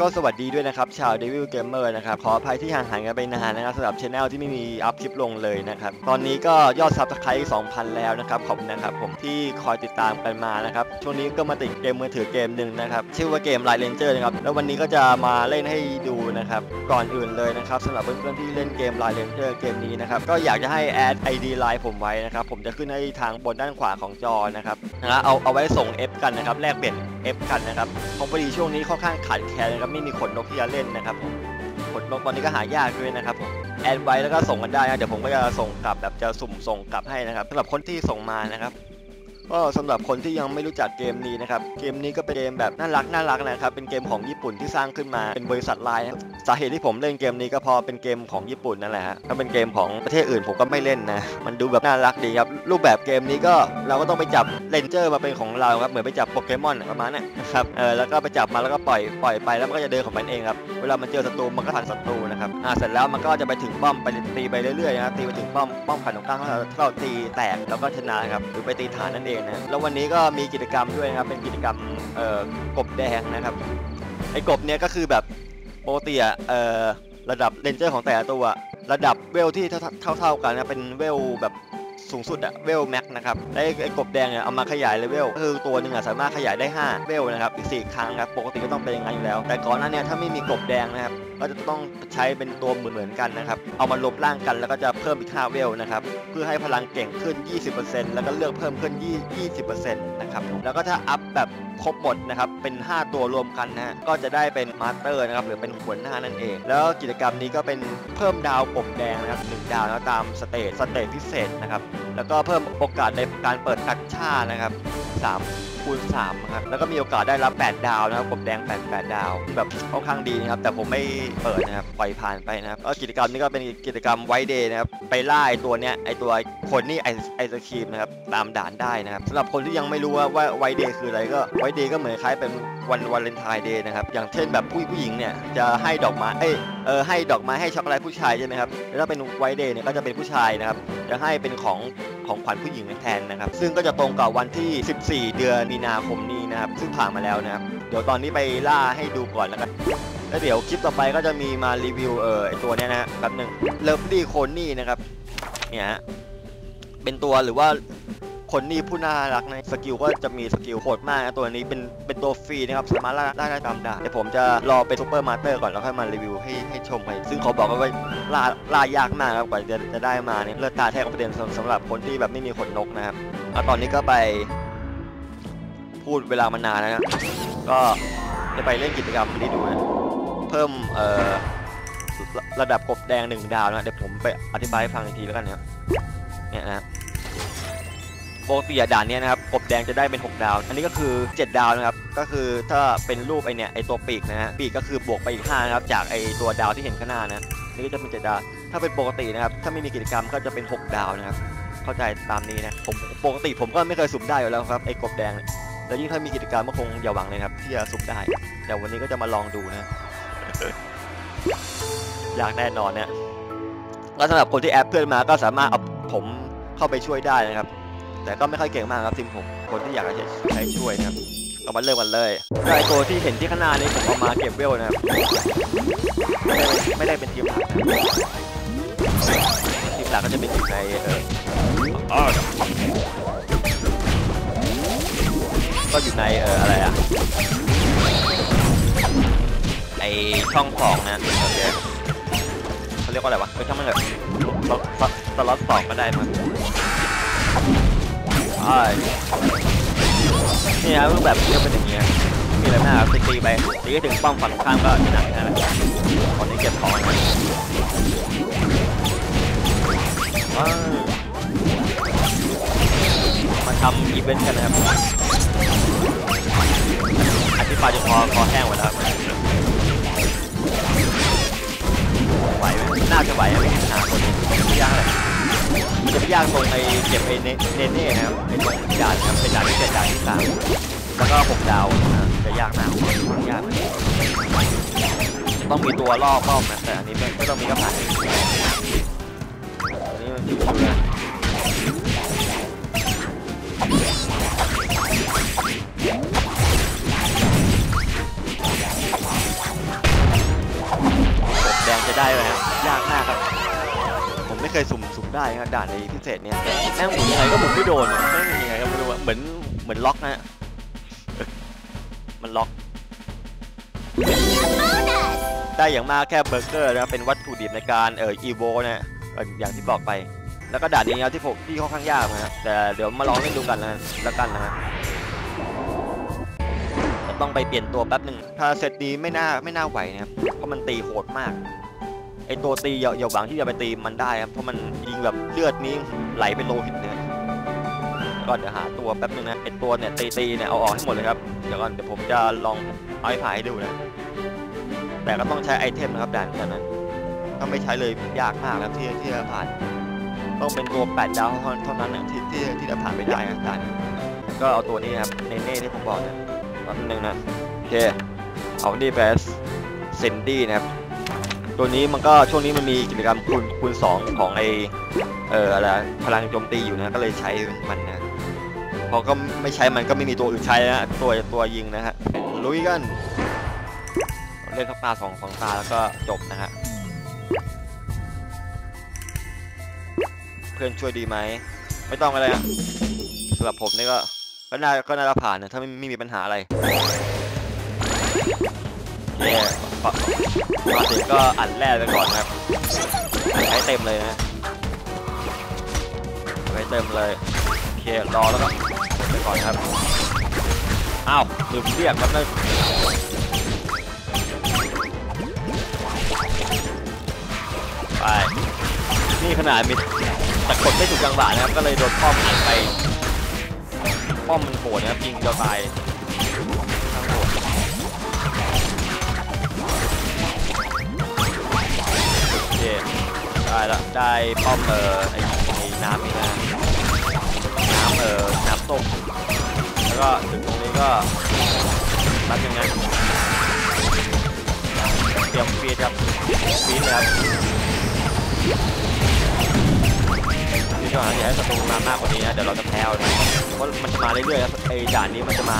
ก็สวัสดีด้วยนะครับ ชาว Devil Gamer นะครับ ขออภัยที่ห่างหายกันไปนานนะครับสำหรับช anel ที่ไม่มีอัพคลิปลงเลยนะครับ ตอนนี้ก็ยอดซับสไครต์2,000 แล้วนะครับ ขอบคุณนะครับผมที่คอยติดตามกันมานะครับ ช่วงนี้ก็มาติดเกมมือถือเกมหนึ่งนะครับ ชื่อว่าเกม Line Ranger นะครับ แล้ววันนี้ก็จะมาเล่นให้ดูนะครับ ก่อนอื่นเลยนะครับสำหรับเพื่อนๆที่เล่นเกม Line Ranger เกมนี้นะครับ ก็อยากจะให้แอด ID Line ผมไว้นะครับ ผมจะขึ้นให้ทางบนด้านขวาของจอนะครับนะเอาเอาไว้ส่ง F กันนะครับแลกเปลี่ยน F กันนะครับเพราะพอดีช่วงนี้ค่อนข้างขาดแคลนนะครับไม่มีขนนกที่จะเล่นนะครับผมขนนกตอนนี้ก็หายากด้วยนะครับผมแอดไว้แล้วก็ส่งกันได้นะเดี๋ยวผมก็จะส่งกลับแบบจะสุ่มส่งกลับให้นะครับสำหรับคนที่ส่งมานะครับ ก็สำหรับคนที่ยังไม่รู้จักเกมนี้นะครับ เกมนี้ก็เป็นเกมแบบน่ารักน่ารักนะครับ เป็นเกมของญี่ปุ่นที่สร้างขึ้นมา เป็นบริษัทไลน์สาเหตุที่ผมเล่นเกมนี้ก็เพอเป็นเกมของญี่ปุ่นนั่นแหละฮะถ้าเป็นเกมของประเทศอื่นผมก็ไม่เล่นนะ มันดูแบบน่ารักดีครับ รูปแบบเกมนี้ก็เราก็ต้องไปจับเรนเจอร์มาเป็นของเราครับ เหมือนไปจับโปเกมอนประมาณนั้นนะครับ เออ แล้วก็ไปจับมาแล้วก็ปล่อย ปล่อยไปแล้วมันก็จะเดินของมันเองครับ เวลามันเจอศัตรูมันก็ผ่านศัตรูนะครับ อ่า เสร็จแล้วมันก็จะไปถึงป้อมไปตีไปเรื่อยๆนะ ตีไปถึงป้อม ป้อมขันตรงกลางเราถ้าเราตีแตกแล้วก็ชนะครับ หรือไปตีฐานนั่นเองนะแล้ววันนี้ก็มีกิจกรรมด้วยนะครับ เป็นกิจกรรมเอ่อกบแดงนะครับไอ้กบเนี้ยก็คือแบบปกติอะเอ่อระดับเรนเจอร์ของแต่ละตัวระดับเวลที่เท่าเท่าเท่ากันนะเป็นเวลแบบสูงสุดอะเวลแม็กนะครับไอ้ไอ้กบแดงเนี่ยเอามาขยายเลเวลคือตัวหนึ่งอะสามารถขยายได้ 5 เวลนะครับอีก4ครั้งครับปกติก็ต้องเป็นอย่างนั้นอยู่แล้ว แต่ก่อนหน้าเนี้ถ้าไม่มีกบแดงนะครับ ก็จะต้องใช้เป็นตัวเหมือนๆกันนะครับ เอามาลบร่างกันแล้วก็จะเพิ่มอีก5เวลนะครับ เพื่อให้พลังเก่งขึ้น 20%แล้วก็เลือกเพิ่มขึ้น 20%นะครับ แล้วก็ถ้าอัพแบบครบหมดนะครับ เป็น 5 ตัวรวมกันนะก็จะได้เป็นมาสเตอร์นะครับหรือเป็นหัวหน้านั่นเอง แล้วกิจกรรมนี้ก็เป็นเพิ่มดาวกบแดงนะครับหนึ่งดาวนะตามสเตจสเตจพิเศษนะครับ แล้วก็เพิ่มโอกาสในการเปิดกัชชานะครับ 3 คูณ3นะครับแล้วก็มีโอกาสได้รับ 8 ดาวนะครับกบแดง 8 8 ดาวแบบค่อนข้างดีนะครับแต่ผมไม่เปิดนะครับปล่อยผ่านไปนะครับก็กิจกรรมนี้ก็เป็นกิจกรรมไวเดย์นะครับไปล่าไอตัวเนี้ยไอตัวคนนี่ไอไอศครีมนะครับ ตามด่านได้นะครับสำหรับคนที่ยังไม่รู้ว่าว่าไวเดย์คืออะไรก็ไวเดย์ก็เหมือนคล้ายเป็นวันวาเลนไทน์เดย์นะครับอย่างเช่นแบบผู้ผู้หญิงเนี่ยจะให้ดอกไม้เอ้ยเออให้ดอกไม้ให้ช็อกโกแลตผู้ชายใช่ไหมครับแล้วถ้าเป็นไวเดย์เนี่ยก็จะเป็นผู้ชายนะครับจะให้เป็นของของขวัญผู้หญิงแทนนะครับ ซึ่งก็จะตรงกับวันที่ 14 เดือนมีนาคมนี้นะครับ ซึ่งผ่านมาแล้วนะครับ เดี๋ยวตอนนี้ไปล่าให้ดูก่อนแล้วกันแล้วเดี๋ยวคลิปต่อไปก็จะมีมารีวิวเออไอตัวเนี้ยนะฮะแป๊บหนึ่งเลิฟลี่โคนี่นะครับเนี่ยฮะ เป็นตัวหรือว่าคนนี่ผู้น่ารักนะสกิลก็จะมีสกิลโหดมากนะตัวนี้เป็นเป็นตัวฟรีนะครับสามารถล่าได้ได้ตามด่าแต่ผมจะรอเป็นซูเปอร์มาสเตอร์ก่อนแล้วค่อยมารีวิวให้ให้ชมไปซึ่งเขาบอกว่าล่าล่ายากมากครับกว่าจะจะได้มาเนี่ยเลือดตาแทกประเด็นสำหรับคนที่แบบไม่มีขนนกนะครับเอาตอนนี้ก็ไปพูดเวลามานานแล้วนะก็จะไปเล่นกิจกรรมนี้ดูนะเพิ่มเอ่อระระดับกบแดงหนึ่งดาวนะเดี๋ยวผมไปอธิบายให้ฟังอีกทีแล้วกันนะเนี่ยนะ ปกติอะด่านเนี้ยนะครับกบแดงจะได้เป็น 6 ดาว อันนี้ก็คือ 7 ดาวนะครับ ก็คือถ้าเป็นรูปไอเนี่ยไอตัวปีกนะฮะปีกก็คือบวกไปอีก5นะครับจากไอตัวดาวที่เห็นข้างหน้านะนี่ก็จะเป็น 7 ดาว ถ้าเป็นปกตินะครับถ้าไม่มีกิจกรรมก็จะเป็น 6 ดาวนะครับเข้าใจตามนี้นะผมปกติผมก็ไม่เคยสุ่มได้อยู่แล้วครับไอกบแดงแล้วยิ่งถ้ามีกิจกรรมก็คงอย่าหวังเลยครับที่จะสุ่มได้ แต่วันนี้ก็จะมาลองดูนะอยากแน่นอนเนี่ยก็สำหรับคนที่แอดเพื่อนมาก็สามารถเอาผมเข้าไปช่วยได้นะครับ แต่ก็ไม่ค่อยเก่งมากครับทีมผม คนที่อยากจะใช้ช่วยนะครับเรามาเริ่มกันเลยไอตัวที่เห็นที่ข้างหน้านี้ผมเอามาเก็บเวลนะครับ ไม่ได้ไม่ได้เป็นทีมหลักนะทีมหลักก็จะเป็นอยู่ในเออก็อยู่ในเอออะไรอะไอช่องของนะโอเคเขาเรียกว่าอะไรวะเป็นช่องมันแบบสล็อตสล็อตสองก็ได้มั้ง นี่ครับรูปแบบเรียกเป็นอย่างเงี้ยมีอะไรมากครับตีไปตีให้ถึงป้อมฝั่งข้ามก็ชนะแค่นั้นแหละตอนนี้เก็บของนะว้าวมาทำอีเวนต์กันนะครับอธิบายจนคอคอแห้งหมดแล้วครับไหวไหมน่าจะไหวไม่มีปัญหาคนยากเลย ยากตรงไอ้เก็บไอ้เนเนเน่นะครับไอ้ตรงด่านนะครับเป็นด่านที่เจ็ดด่านที่สามแล้วก็หกดาวจะยากมากค่อนข้างยากต้องมีตัวล่อป้อมนะแต่อันนี้ไม่ต้องมีก็ผ่านอันนี้มันชิวๆนะจะได้ไหมครับยากมากครับ ไม่เคยสุ่มสุ่มได้ครับด่านในพิเศษเนี่ยแม่งหมุนยังไงก็หมุนไม่โดนแม่งยังไงก็ไม่รู้เหมือนเหมือนล็อกนะฮะมันล็อก ได้อย่างมากแค่เบอร์เกอร์นะครับเป็นวัตถุดิบในการเอ่ออีโวนะฮะอย่างที่บอกไป แล้วก็ด่านนี้ครับที่ผมที่ค่อนข้างยากนะฮะแต่เดี๋ยวมาลองเล่นดูกันนะแล้วกันนะฮะจะต้องไปเปลี่ยนตัวแป๊บหนึ่งถ้าเซตนี้ไม่น่าไม่น่าไหวนะครับเพราะมันตีโหดมาก ไอตัวตีอย่าอย่าหวังที่จะไปตีมันได้ครับเพราะมันยิงแบบเลือดนี้ไหลเป็นโลหิตเนี่ยก็เดี๋ยวหาตัวแป๊บนึงนะไอตัวเนี่ยตีตีเนี่ยเอาออกให้หมดเลยครับเดี๋ยวก่อนเดี๋ยวผมจะลองเอาให้ผ่ายให้ดูนะ แต่ก็ต้องใช้ไอเทมนะครับด่านด่านนั้นถ้าไม่ใช้เลยยากมากครับที่ที่จะผ่าน ต้องเป็นตัว8ดาวเท่านั้นนะที่ที่ที่จะผ่านไปได้นะด่านก็เอาตัวนี้ครับเนเน่ที่ผมบอกเนี่ยแป๊บนึงนะโอเคเอานี่ไปเซนดี้นะครับ ตัวนี้มันก็ช่วงนี้มันมีกิจกรรมคูณคูณสองของไอเอออะไรพลังโจมตีอยู่นะก็เลยใช้มันนะพอก็ไม่ใช้มันก็ไม่มีตัวอื่นใช้นะตัวตัวยิงนะฮะลุยกัน เล่นทักตาสองสองตาแล้วก็จบนะฮะเพื่อนช่วยดีไหมไม่ต้องอะไรอะสำหรับผมนี่ก็ก็น่าก็น่าจะผ่านนะถ้าไม่ไม่มีปัญหาอะไร ปะมาถึงก็อัดแร่ไปก่อนครับใช้เต็มเลยนะใช้เต็มเลยโอเครอแล้วก็ไปก่อนครับอ้าวลืมเรียกครับนึงไปนี่ขนาดมีแต่กดไม่ถูกจังหวะนะครับก็เลยโดนป้อมอัดไปป้อมมันโหดนะครับยิงเดียวตาย ได้ละได้ป้อมเออไอ้ไอ้น้ำนี่นะน้ำเออน้ำต้มแล้วก็ถึงตรงนี้ก็รับยังไงเตรียมฟีดครับฟีดเลยครับที่จะหาอย่าให้ศัตรูมามากกว่านี้นะเดี๋ยวเราจะแพ้เอานะเพราะมันจะมาเรื่อยๆครับไอ้ด่านนี้มันจะมา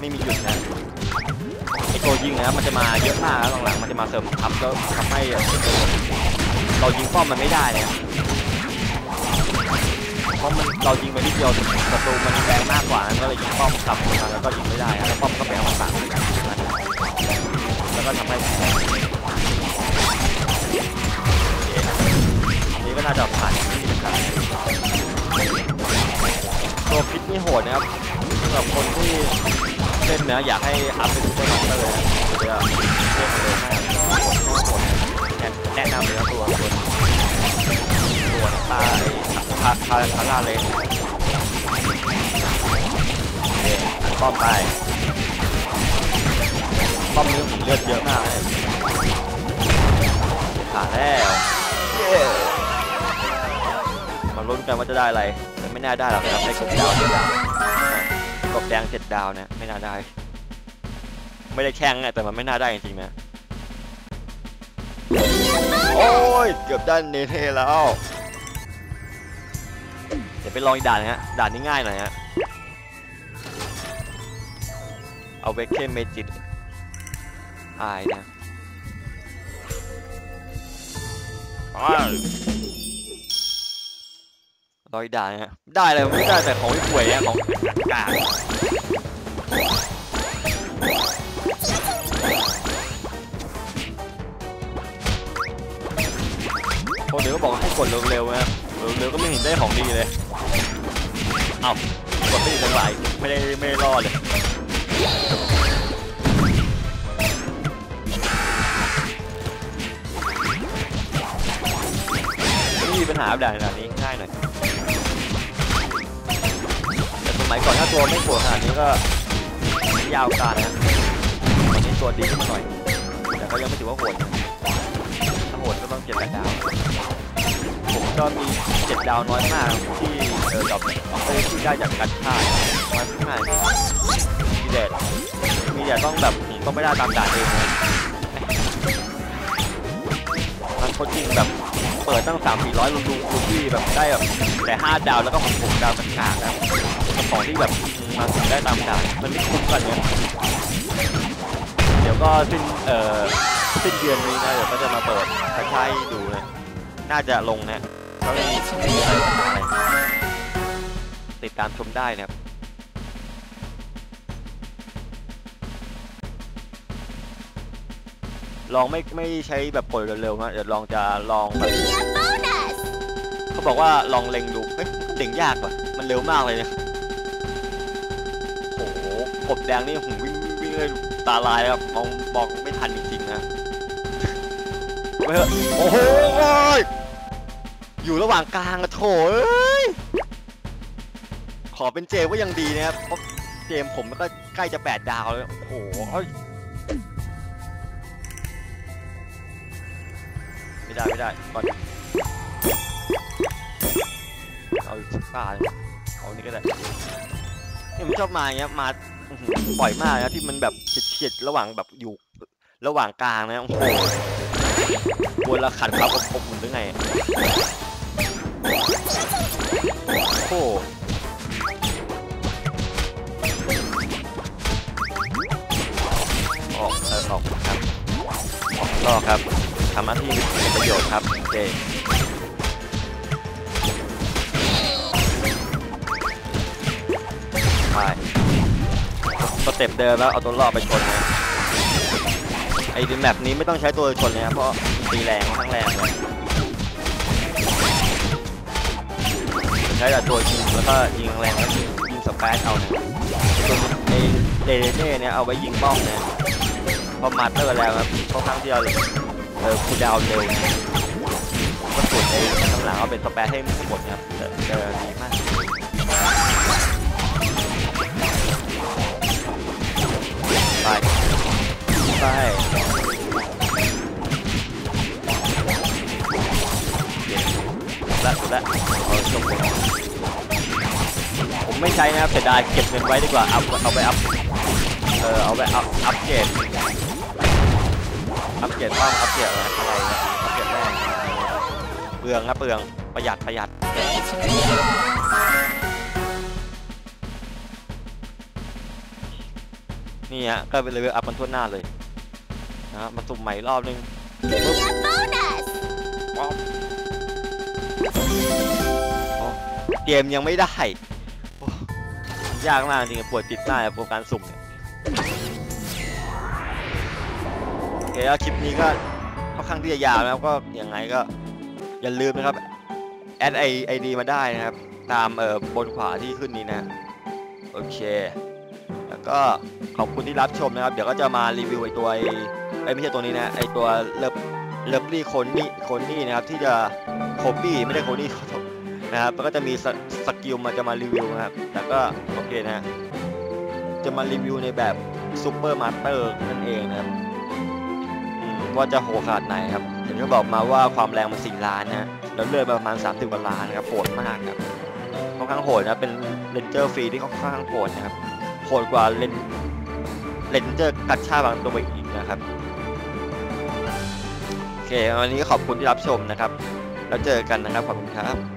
ไม่มีหยุดนะไอ้ตัวยิงนะครับมันจะมาเยอะมากแล้วหลังๆมันจะมาเสริมทับแล้วทำให้ เรายิงป้อมมันไม่ได้เนี่ยเพราะมันเรายิงไปนิดเดียวศัตรูมันแรงมากกว่านั้นก็เลยยิงป้อมขับมาแล้วก็ยิงไม่ได้แล้วป้อมก็ไปเอามาสั่งแล้วก็ทำให้นี่ก็น่าจะผ่านตัวพิษนี่โหดนะครับสำหรับคนที่เล่นนะอยากให้อัพเป็นซูเปอร์มาสเตอร์นะเดี๋ยวเล่นเลยให้ แนะนำเลยนะตัวตัวตัวตาคาคาคาร่าเลยป้อมไปป้อมนี้ผมเลือดเยอะมากเลยขาดแล้วมาลุ้นกันว่าจะได้อะไรแต่ไม่น่าได้หรอกนะครับได้กบดาวเจ็ดดาวกบแดงเจ็ดดาวเนี่ยไม่น่าได้ ไม่ได้แข่งนะแต่มันไม่น่าได้จริงๆนะ ย เกือบได้เนเธอแล้ว เดี๋ยวไปลองอีกด่านนะฮะ ด่านนี้ง่ายหน่อยฮะ เอาเวกเคนเมจิตอายนะไปรออีกด่านนะฮะ ได้เลยไม่ได้แต่ของที่ป่วยอะของกาก บอกให้กดเร็วๆนะเร็วๆก็ไม่เห็นได้ของดีเลยเอากดไม่ดีจังไรไม่ได้ไม่ได้รอดเลยไม่มีปัญหาแบบด่านนี้ง่ายหน่อยแต่สมัยก่อนถ้าตัวไม่ปวดขนาดนี้ก็ยาวการนะวันนี้ตัวดีขึ้นมาหน่อย แต่ก็ยังไม่ถือว่าโหดถ้าโหดก็ต้องเจ็ดแปดดาว ผมก็มีเจ็ดดาวน้อยมากที่เออดอกเอ้ยที่ได้จากการฆ่าน้อยมากมีแดดมีแดดต้องแบบต้องไม่ได้ตามด่านเองมันโคตรจริงแบบเปิดตั้งสามสี่ร้อยลุงลุงลุงที่แบบได้แบบแต่ห้าดาวแล้วก็หกหกดาวต่างๆนะกับของที่แบบมาถึงได้ตามด่านมันไม่คุ้มกันเนี่ยเดี๋ยวก็สิ้นเอ่อสิ้นเดือนนี้นะเดี๋ยวก็จะมาเปิดกระชายดูนะ น่าจะลงนะก็ไม่มีไม่มีอะติดตามชมได้นะครับลองไม่ไม่ใช้แบบกดเร็วๆนะเดี๋ยวลองจะลองแบบเขาบอกว่าลองเล็งดูเอ้ยเล็งยากว่ะมันเร็วมากเลยเนี่ยโอ้โหกบแดงนี่ผมวิ่งวิ่งเลยตาลายครับมองมองไม่ทันจริง ไปเถอะโอ้โหอยู่ระหว่างกลางอะโถเอ้ยขอเป็นเจก็ยังดีนะครับเพราะเจมผมก็ใกล้จะแปดดาวแล้วโอ้โหเอ้ยไม่ได้ไม่ได้ก่อนเอาอีกสักตาเอานี่ก็ได้เนี่ยมันชอบมาอย่างเงี้ยมาปล่อยมากนะที่มันแบบเฉียดๆระหว่างแบบอยู่ระหว่างกลางนะโอ้โห กลัวละขัดความอดทนหรือไงโอ้โหออกเออออกครับออกรอครับทำหน้าที่เป็นประโยชน์ครับโอเคใช่สเต็ปเดิมแล้วเอาตัวรอดไปชนนะ ไอ้แมปนี้ไม่ต้องใช้ตัวชนเลยนะเพราะตีแรงค่อนข้งแรงเลยใช้แต่ตัวยิงแล้วก็ยิงแรงแล้วยิงสเปซเอาเนี่ยตัวไอ้เดเน่เนี่ยเอาไว้ยิงป้องเนี่ยพอมาเตอร์แล้วครับค่อนข้างที่จะเออคูดาวเร็วก็ส่วนไอ้ข้างหลังเอาเป็นสเปซให้หมดนะครับเอเจอดีมาก ไปละละเอาจบผมไม่ใช้นะครับเสียดายเก็บเงินไว้ดีกว่าเอาเอาไปอัพ เออเอาไปอัพอัพเกรดอัพเกรดบ้างอัพเกรดอะไรอะไรอัพเกรดแรกเปลืองครับเปลืองประหยัดประหยัดนี่ฮะก็เป็นเลเวลอัพมันทั่วหน้าเลย นะครับมาสุ่มใหม่รอบนึง bonus! ว้าวโอ้เกมยังไม่ได้โอ้ยากมากจริงๆปวดจิตหน้าโปรการสุ่มเนี่ยโอเคแล้วคลิปนี้ก็ค่อนข้างที่จะยาวนะครับก็ยังไงก็อย่าลืมนะครับ แอดไอไอดีมาได้นะครับ ตามเอ่อบนขวาที่ขึ้นนี้นะ โอเค แล้วก็ขอบคุณที่รับชมนะครับ เดี๋ยวก็จะมารีวิวไอตัวไอไอยไม่ใช่ตัวนี้นะไอตัวเลิฟเลิฟลี่โคนนี่โคนนี่นะครับที่จะโคบี้ไม่ได้โคนี่นะครับแล้วก็จะมีสสกิลมาจะมารีวิวนะครับแต่ก็โอเคนะจะมารีวิวในแบบซูเปอร์มาสเตอร์นั่นเองนะครับว่าจะโหดขนาดไหนครับเห็นเขาบอกมาว่าความแรงมัน4ล้านนะแล้วเลือดประมาณ 30กว่าล้านนะครับโหดมากครับค่อนข้างโหดนะเป็นเลนเจอร์ฟรีที่ค่อนข้างโหดนะครับโหดกว่าเลนเลนเจอร์กัตชาบางตัวอีกนะครับ เควันนี้ขอบคุณที่รับชมนะครับ แล้วเจอกันนะครับ ขอบคุณครับ